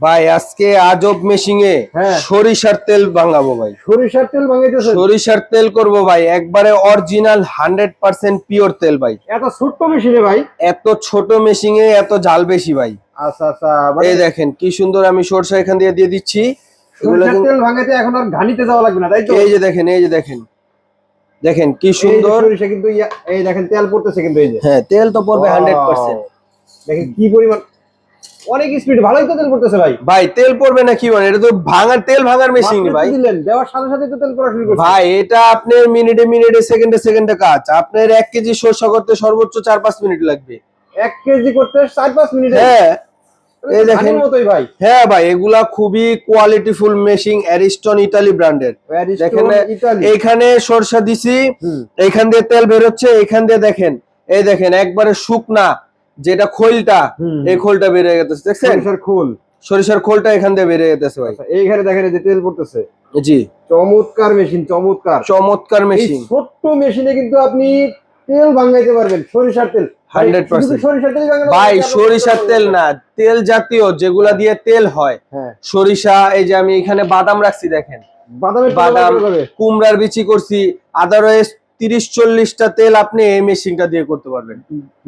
ভাই আজকে আজব মেশিং এ হ্যাঁ। সরিষার তেল ভাঙাবো ভাই। সরিষার তেল ভাঙাইতেছেন সরিষার তেল করব ভাই একবারে অরিজিনাল হান্ড্রেড পার্সেন্ট পিওর তেল ভাই। এত ছোট্ট মেশিনে ভাই? এত ছোট মেশিং এ এত জাল বেশি ভাই। আচ্ছা আচ্ছা মানে এই দেখেন কি সুন্দর আমি সরষা এখান দিয়ে দিয়ে দিচ্ছি। সরিষার তেল ভাঙাইতে এখন আর ঘানিতে যাওয়া লাগবে না তাই তো? এই যে দেখেন এই যে দেখেন। দেখেন কি সুন্দর। সরিষা কিন্তু এই দেখেন তেল পড়তেছে কিন্তু এই যে। হ্যাঁ তেল তো পড়বে Wow! হান্ড্রেড পার্সেন্ট দেখেন কি পরিমাণ অনেক স্পিড ভালোই তো তেল পড়তেছে ভাই। ভাই তেল পড়বে না কি মানে এটা তো ভাঙার তেল ভাঙার মেশিন ভাই। দিলেন দেওয়ার সাথে সাথে তো তেল পড়া শুরু করছে। ভাই এটা আপনার মিনিটে মিনিটে সেকেন্ডে সেকেন্ডে কাজ। আপনার এক কেজি সরষা করতে সর্বোচ্চ চার পাঁচ মিনিট লাগবে। এক কেজি করতে চার পাঁচ মিনিট হ্যাঁ এই দেখেন। মতোই ভাই। হ্যাঁ ভাই এগুলা খুবই কোয়ালিটিফুল মেশিন অ্যারিস্টন ইতালি ব্র্যান্ডের দেখেন এইখানে সরষা দিছি হুম। এইখান দিয়ে তেল বেরোচ্ছে এইখান দিয়ে দেখেন। এই দেখেন একবারে শুকনা যেটা খোলটা এই খোলটা বেরিয়ে গেছে দেখছেন? সরিষার খোল। সরিষার খোলটা এখান দিয়ে বেরিয়ে গেছে ভাই। আচ্ছা, এইখানে দেখেন এই যে তেল পড়তেছে। জি। চমৎকার মেশিন চমৎকার। চমৎকার এই মেশিন। ছোট্ট মেশিনে কিন্তু আপনি তেল ভাঙাইতে পারবেন সরিষার তেল। ভাই, 100% সরিষার তেল ভাঙানো ভাই না, সরিষার তেল না তেল। জাতীয় যেগুলা দিয়ে তেল হয়। হ্যাঁ। সরিষা এই যে আমি এখানে বাদাম রাখছি দেখেন। বাদাম। কুমড়ার বিচি করছি আদারওয়াইজ তিরিশ চল্লিশটা তেল আপনি এই মেশিনটা দিয়ে করতে পারবেন।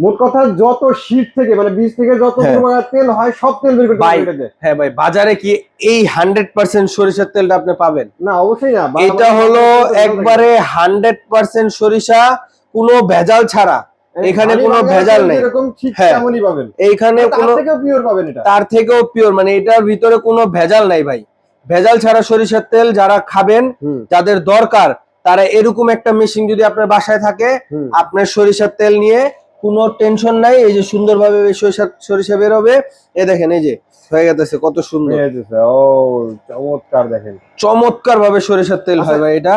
মোট কথা যত শীত থেকে মানে বীজ থেকে যত হ্যাঁ। তেল হয় সব তেল বের করতে পারবেন হ্যাঁ ভাই বাজারে কি এই হান্ড্রেড পার্সেন্ট সরিষার তেলটা আপনি পাবেন? না অবশ্যই না এটা হলো একবারে হান্ড্রেড পার্সেন্ট সরিষা কোনো ভেজাল ছাড়া। এখানে কোনো ভেজাল নেই। হ্যাঁ। পাবেন। এইখানে তার কোনো থেকেও পিওর পাবেন এটা। তার থেকেও পিওর মানে এটার ভিতরে কোনো ভেজাল নাই ভাই। ভেজাল ছাড়া সরিষার তেল যারা খাবেন যাদের দরকার তারা এরকম একটা মেশিন যদি আপনার বাসায় থাকে আপনার সরিষার তেল নিয়ে কোনো টেনশন নাই এই যে সুন্দরভাবে সরিষা সরিষা বেরোবে। এ দেখেন এই যে হয়ে গেছে কত সুন্দর। ও চমৎকার দেখেন। চমৎকার ভাবে সরিষার তেল হয় আচ্ছা। ভাই এটা।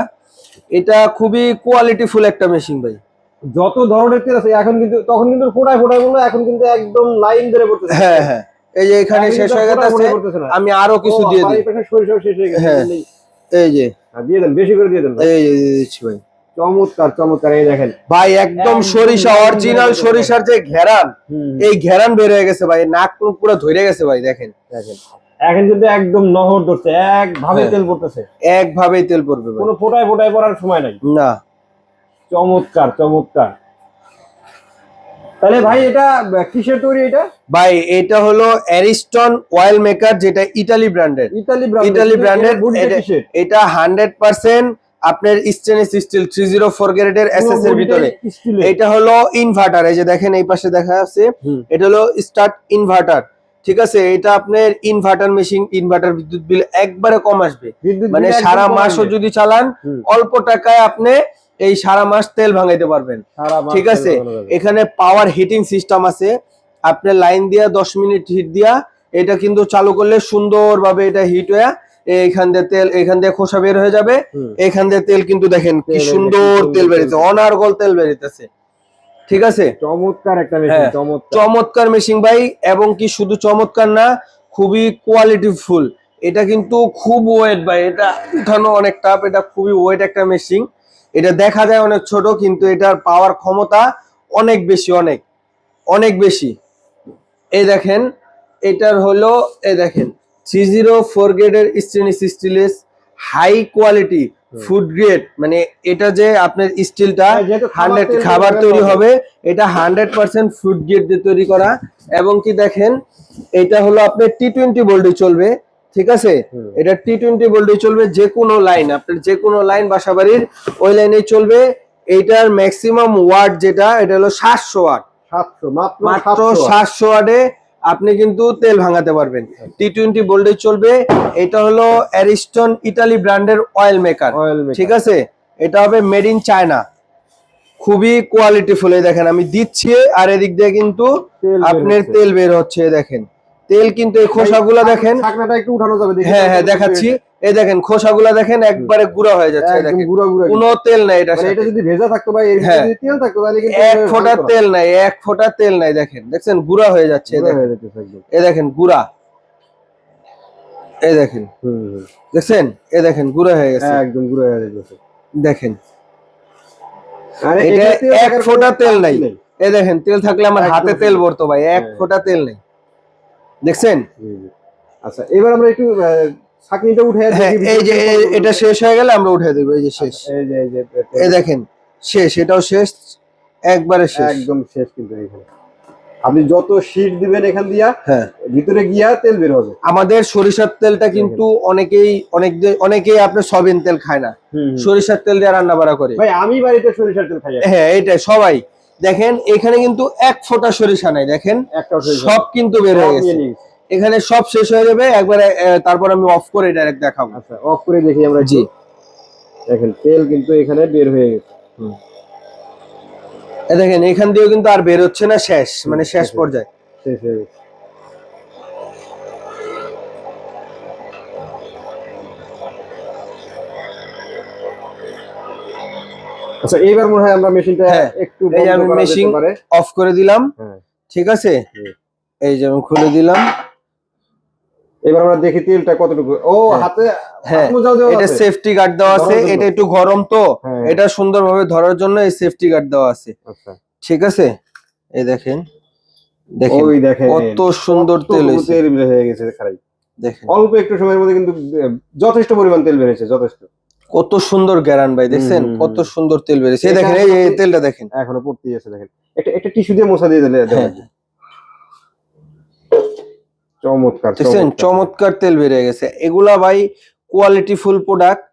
এটা খুবই কোয়ালিটিফুল একটা মেশিন ভাই। যত ধরনের তেল আছে এখন কিন্তু তখন কিন্তু ফোটায় ফোটায় বলল এখন কিন্তু একদম লাইন ধরে পড়তেছে। হ্যাঁ হ্যাঁ। এই যে এখানে শেষ হয়ে গেছে। আমি আরও কিছু দিয়ে দিই। এই সরিষাও শেষ হয়ে গেছে হ্যাঁ। এই যে দিয়ে দেন বেশি করে দিয়ে দেন। এই দিচ্ছি ভাই। চমৎকার চমৎকার এই দেখেন। ভাই একদম সরিষা অরিজিনাল সরিষার যে ঘেরান এই ঘেরান বের হয়ে গেছে ভাই নাক টুক পুরো ধরে গেছে ভাই দেখেন। দেখেন। এখন কিন্তু একদম নহর ধরছে এক ভাবে হ্যাঁ। তেল পড়তেছে। একভাবেই তেল পড়বে কোনো ফোটায় ফোটায় পড়ার সময় নাই। না। চমৎকার চমৎকার। তাহলে ভাই এটা কিসের তৈরি এটা? ভাই এটা হলো অ্যারিস্টন অয়েল মেকার যেটা ইতালি ব্র্যান্ডের ইতালি ব্র্যান্ড ইতালি বডিটা এটা- কিসের? এটা হান্ড্রেড পার্সেন্ট আপনার stainless steel three zero four গ্রেডের এস এস এর ভিতরে। এটা হলো ইনভার্টার এই যে দেখেন এই পাশে দেখা আছে এটা হলো স্টার্ট ইনভার্টার ঠিক আছে এটা আপনার ইনভার্টার মেশিন ইনভার্টার বিদ্যুৎ বিল একবারে কম আসবে। মানে সারা মাসও যদি চালান অল্প টাকায় আপনি এই সারা মাস তেল ভাঙাইতে পারবেন। ঠিক আছে? এখানে পাওয়ার হিটিং সিস্টেম আছে। আপনি লাইন দিয়া দশ মিনিট হিট দিয়া এটা কিন্তু চালু করলে সুন্দরভাবে এটা হিট হয়ে এইখান দিয়ে তেল এখান দিয়ে খোসা বের হয়ে যাবে। এখান দিয়ে তেল কিন্তু দেখেন কি সুন্দর তেল। বেরিয়েছে। অনার্গল তেল বেরিয়েছে। ঠিক আছে? চমৎকার একটা মেশিন হ্যাঁ। চমৎকার। চমৎকার মেশিন ভাই এবং কি শুধু চমৎকার না খুবই কোয়ালিটি ফুল এটা কিন্তু খুব ওয়েট ভাই এটা উঠানো অনেক টাফ এটা খুবই ওয়েট একটা মেশিন এটা দেখা যায় অনেক ছোট কিন্তু এটার পাওয়ার ক্ষমতা অনেক বেশি অনেক অনেক বেশি। এই দেখেন এটার হলো এই দেখেন থ্রি জিরো ফোর গ্রেডের স্টেনলেস স্টিলেস হাই কোয়ালিটি ফুড গ্রেড মানে এটা যে আপনার স্টিলটা হ্যাঁ, যেহেতু খাবার হান্ড্রেড খাবার তৈরি হবে। এটা হান্ড্রেড পার্সেন্ট ফুড গ্রেড দিয়ে তৈরি করা। এবং কি দেখেন এটা হলো আপনার টি টোয়েন্টি ভোল্টে চলবে। ঠিক আছে? এটা টি টোয়েন্টি ভোল্টে চলবে যে কোনো লাইন আপনার যে কোনো লাইন বাসা বাড়ির ওই লাইনে চলবে। এইটার ম্যাক্সিমাম ওয়াট যেটা এটা হলো সাতশো ওয়াট সাতশো মাত্র সাতশো ওয়াটে আপনি কিন্তু তেল ভাঙাতে পারবেন। টি টোয়েন্টি ভোল্টে চলবে। এটা হলো অ্যারিস্টন ইতালি ব্র্যান্ডের অয়েল মেকার ঠিক আছে? এটা হবে মেড ইন চায়না খুবই কোয়ালিটিফুল এই দেখেন আমি দিচ্ছি আর এদিক দিয়ে কিন্তু আপনার তেল বের হচ্ছে দেখেন। তেল কিন্তু এই খোসাগুলো দেখেন। একটু উঠানো যাবে হ্যাঁ হ্যাঁ দেখাচ্ছি। এই দেখেন খোসাগুলো দেখেন একবারে গুঁড়া হয়ে যাচ্ছে দেখেন। কোনো তেল নাই এটা মানে এটা যদি ভেজা থাকতো ভাই এর হ্যাঁ। যদি তেল থাকতো তাহলে কিন্তু এক ফোঁটা তেল নাই এক ফোঁটা তেল নাই দেখেন। দেখছেন গুঁড়া হয়ে যাচ্ছে এই দেখেন গুঁড়া। এই দেখেন। দেখছেন? এই দেখেন গুঁড়া হয়ে গেছে। হ্যাঁ, একদম গুঁড়া হয়ে যেতেছে দেখেন। এটা এক ফোঁটা তেল নাই। এই দেখেন তেল থাকলে আমার হাতে তেল ভরতো ভাই এক হ্যাঁ। ফোঁটা তেল নেই। দেখছেন? আচ্ছা এবার আমরা একটু ছাঁকনিটা উঠে হ্যাঁ এই যে এটা শেষ হয়ে গেলে আমরা উঠে দেবো এই যে শেষ। এই যে এই যে এই দেখেন শেষ এটাও শেষ একবারে শেষ। একদম শেষ কিন্তু এখানে। আপনি যত শীট দিবেন এখান দিয়া হ্যাঁ। ভিতরে গিয়া তেল বের হবে। আমাদের সরিষার তেলটা কিন্তু অনেকেই অনেক অনেকেই আপনার সয়াবিন তেল খায় না। সরিষার তেল দিয়ে রান্না বাড়া করে। ভাই আমি বাড়িতে সরিষার তেল খাই। হ্যাঁ এইটাই সবাই। দেখেন এখানে কিন্তু এক ফোঁটা সরিষা নাই দেখেন। সব কিন্তু বের হয়ে গেছে। এখানে সব শেষ হয়ে যাবে একবারে তারপর আমি অফ করে ডাইরেক্ট দেখাবো। আচ্ছা অফ করে দেখি আমরা জি। দেখেন তেল কিন্তু এখানে বের হয়ে গেছে। এ দেখেন এখান দিয়েও কিন্তু আর বের হচ্ছে না শেষ মানে শেষ পর্যায়ে। শেষ হয়ে গেছে। আচ্ছা এইবার মনে হয় আমরা মেশিনটা হ্যাঁ, একটু এই আমি পারে। অফ করে দিলাম। হ্যাঁ। ঠিক আছে? এই যে খুলে দিলাম। এবার আমরা দেখি তেলটা কতটুকু। ও হ্যাঁ। হাতে হ্যাঁ এটা সেফটি গার্ড দেওয়া আছে। এটা একটু গরম তো। এটা সুন্দরভাবে ধরার জন্য এই সেফটি গার্ড দেওয়া আছে। আচ্ছা। ঠিক আছে? এই দেখেন। দেখেন ওই দেখেন। কত সুন্দর তেল তেল বের হয়ে গেছে খারাই। দেখেন। অল্প একটু সময়ের মধ্যে কিন্তু যথেষ্ট পরিমাণ তেল বেরিয়েছে যথেষ্ট। কত সুন্দর গ্যারান ভাই দেখছেন? কত সুন্দর তেল বেরিয়েছে। এই দেখেন এই তেলটা দেখেন। এখনও পড়তেই আছে দেখেন। একটা একটা টিস্যু দিয়ে মোছা দিয়ে দিলে হ্যাঁ। চমৎকার দেখছেন? চমৎকার। তেল বেরিয়ে গেছে। এগুলা ভাই কোয়ালিটি ফুল প্রোডাক্ট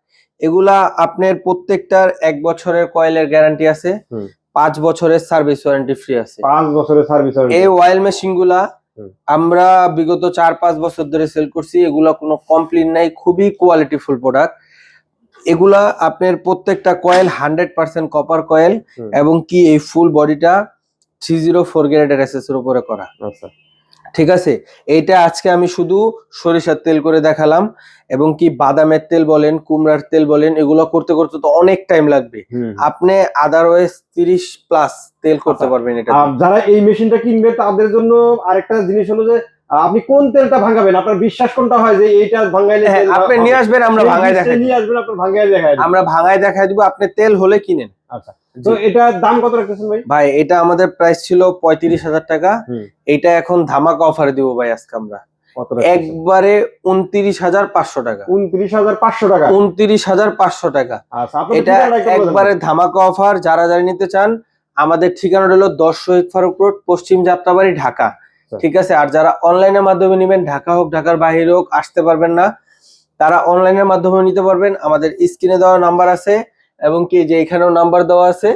এগুলা আপনার প্রত্যেকটার এক বছরের কয়েলের গ্যারান্টি আছে। পাঁচ বছরের সার্ভিস ওয়ারেন্টি ফ্রি আছে। পাঁচ বছরের সার্ভিস এই ওয়াইল মেশিনগুলা আমরা বিগত চার পাঁচ বছর ধরে সেল করছি। এগুলা কোনো কমপ্লেন নাই। খুবই কোয়ালিটি ফুল প্রোডাক্ট এগুলা আপনার প্রত্যেকটা coil hundred percent copper coil এবং কি এই ফুল বডিটা থ্রি জিরো ফোর গ্রেডের এর উপরে করা। আচ্ছা। ঠিক আছে? এইটা আজকে আমি শুধু সরিষার তেল করে দেখালাম এবং কি বাদামের তেল বলেন কুমড়ার তেল বলেন এগুলো করতে করতে তো অনেক টাইম লাগবে। আপনি আদারওয়াইজ তিরিশ প্লাস তেল করতে আচ্ছা। পারবেন এটা যারা এই মেশিনটা কিনবে তাদের জন্য আরেকটা জিনিস হলো যে আপনি কোন তেলটা ভাঙাবেন? আপনার বিশ্বাস কোনটা হয় যে এইটা ভাঙাইলে হ্যাঁ, আপনি নিয়ে আসবেন আমরা ভাঙায় দেখাই নিয়ে আসবেন আপনার ভাঙাই দেখায় আমরা ভাঙায় দেখাই দিব আপনি তেল হলে কিনেন। আচ্ছা তো এটা দাম কত রাখতেছেন ভাই? ভাই এটা আমাদের প্রাইস ছিল পঁয়ত্রিশ হাজার টাকা। এটা এখন ধামাকা অফারে দিব ভাই আজকে আমরা। একবারে উনত্রিশ হাজার পাঁচশো টাকা। উনত্রিশ হাজার পাঁচশো টাকা? উনত্রিশ হাজার পাঁচশো টাকা। আচ্ছা এটা। একবারে ধামাকা অফার যারা যারা নিতে চান আমাদের ঠিকানা হলো দশ শহীদ ফারুক রোড পশ্চিম যাত্রাবাড়ি ঢাকা। ঠিক আছে? আর যারা অনলাইনের মাধ্যমে নেবেন, ঢাকা হোক, ঢাকার বাইরে হোক, আসতে পারবেন না। তারা অনলাইনের মাধ্যমে নিতে পারবেন। আমাদের স্ক্রিনে দেওয়া নাম্বার আছে এবং কি যে এখানেও নাম্বার দেওয়া আছে।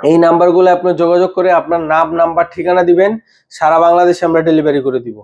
এই নাম্বারগুলো আপনি যোগাযোগ করে আপনার নাম নাম্বার ঠিকানা দিবেন। সারা বাংলাদেশে আমরা ডেলিভারি করে দিব।